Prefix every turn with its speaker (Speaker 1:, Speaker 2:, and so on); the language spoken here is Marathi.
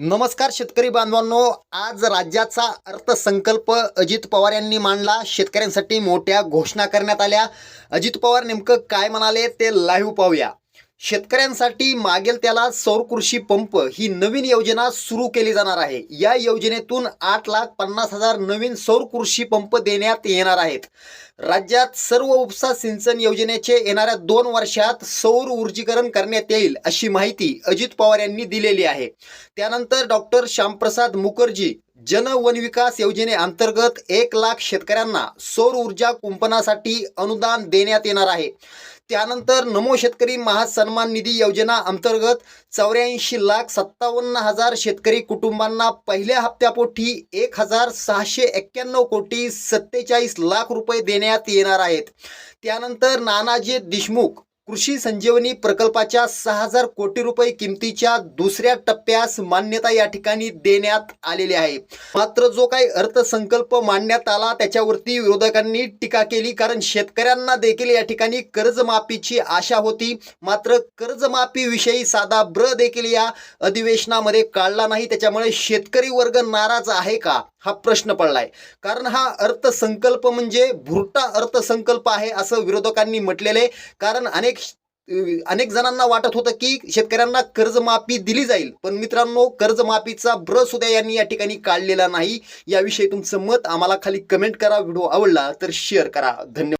Speaker 1: नमस्कार शेतकरी बांधवांनो. आज राज्याचा अर्थसंकल्प अजित पवार यांनी मांडला. शेतकऱ्यांसाठी मोठ्या घोषणा करण्यात आल्या. अजित पवार नेमकं काय म्हणाले ते लाईव्ह पाहूया. शेतकऱ्यांसाठी मागेल त्याला सौर कृषी पंप ही नवीन योजना सुरू केली जाणार आहे. या योजनेतून आठ लाख पन्नास हजार नवीन सौर कृषी पंप देण्यात येणार आहेत. राज्यात सर्व उपसा सिंचन योजनेचे येणाऱ्या दोन वर्षात सौर ऊर्जीकरण करण्यात येईल अशी माहिती अजित पवार यांनी दिलेली आहे. त्यानंतर डॉक्टर श्यामप्रसाद मुखर्जी जन वन विकास योजनेअंतर्गत एक लाख शेतकऱ्यांना सौर ऊर्जा कुंपणासाठी अनुदान देण्यात येणार आहे. त्यानंतर नमो शेतकरी महासन्मान निधी योजना अंतर्गत चौऱ्याऐंशी लाख सत्तावन्न हजार शेतकरी कुटुंबांना पहिल्या हप्त्यापोटी एक हजार सहाशे एक्क्याण्णव कोटी सत्तेचाळीस लाख रुपये देण्यात येणार आहेत. त्यानंतर नानाजी देशमुख कृषी संजीवनी प्रकल्पाच्या सहा हजार कोटी रुपये किमतीच्या दुसऱ्या टप्प्यास मान्यता या ठिकाणी देण्यात आलेली आहे. मात्र जो काही अर्थसंकल्प मांडण्यात आला त्याच्यावरती विरोधकांनी टीका केली कारण शेतकऱ्यांना देखील या ठिकाणी कर्जमाफीची आशा होती. मात्र कर्जमाफीविषयी साधा ब्र देखील या अधिवेशनामध्ये काढला नाही. त्याच्यामुळे शेतकरी वर्ग नाराज आहे का? हा प्रश्न पडलाय. कारण हा अर्थसंकल्प म्हणजे भुरटा अर्थसंकल्प आहे असं विरोधकांनी म्हटलेले कारण अनेक अनेक जणांना वाटत होतं की शेतकऱ्यांना कर्जमाफी दिली जाईल. पण मित्रांनो कर्जमाफीचा ब्र सुद्धा यांनी या ठिकाणी काढलेला नाही. याविषयी तुमचं मत आम्हाला खाली कमेंट करा. व्हिडिओ आवडला तर शेअर करा. धन्यवाद.